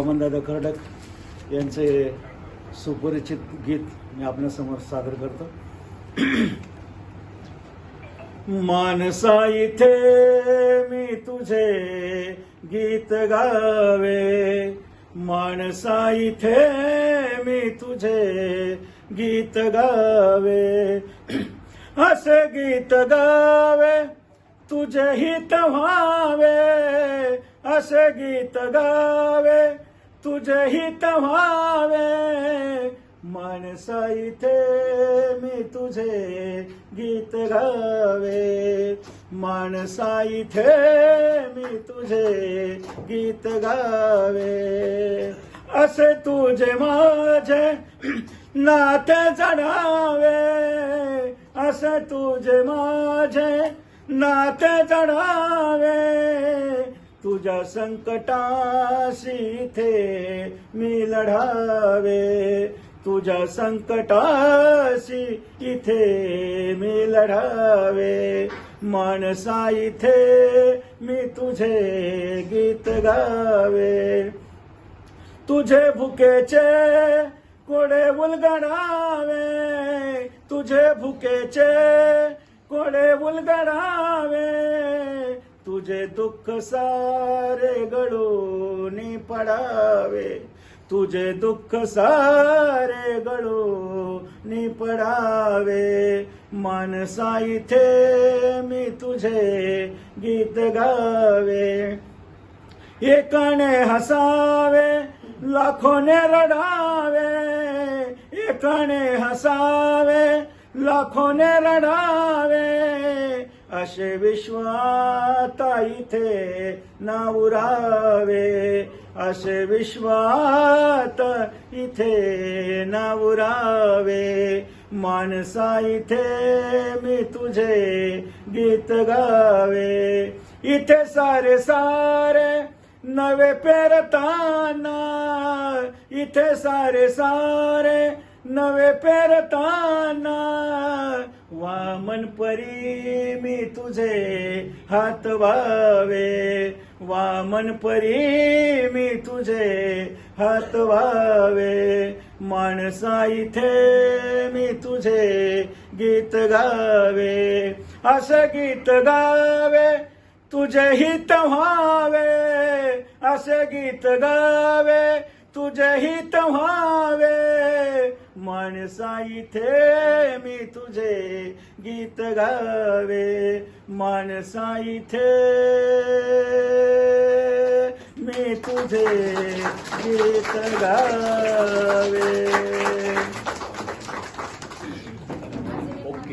वामनदादा खर्डक यांचे सुपरिचित गीत मी आपल्यासमोर सादर करतो. मानसा इथे मी तुझे गीत गावे. मानसा इथे मी तुझे गीत गावे. असे गीत गावे तुझे हित व्हावे. असे गीत गावे तुझे हित व्हावे. माणसा इथे मी तुझे गीत गावे. माणसा इथे मी तुझे गीत गावे. असे तुझे माझे नाते जडावे. असे तुझे माझे नाते जडावे. तुझ्या संकटाशी इथे मी लढावे तुझ्या संकटाशी इथे मी लढावे माणसा इथे मी तुझे गीत गावे। तुझे भुकेचे कोडे उलगडावे। तुझे भुकेचे कोडे उलगडावे। तुझे दुःख सारे नी पडावे. तुझे दुःख सारे गळून पडावे. मानसा इथे मी तुझे गीत गावे. एकाने हसावे लाखोने रडावे. एकाने हसावे लाखोने रडावे. असे विश्वाता इथे ना उरावे असे विश्वात इथे नावरावे माणसा इथे मी तुझे गीत गावे. इथे सारे सारे नवे पेरताना. इथे सारे सारे नवे पेरताना. वामन परी मी तुझे हात वावे. वामन परी मी तुझे हात वावे. माणसा इथे मी तुझे गीत गावे. असं गीत गावे तुझे हित व्हावे. असे गीत गावे तुझे हित व्हावे. म्हणसा इथे मी तुझे गीत गावे. म्हणसा इथे मी तुझे गीत गावे.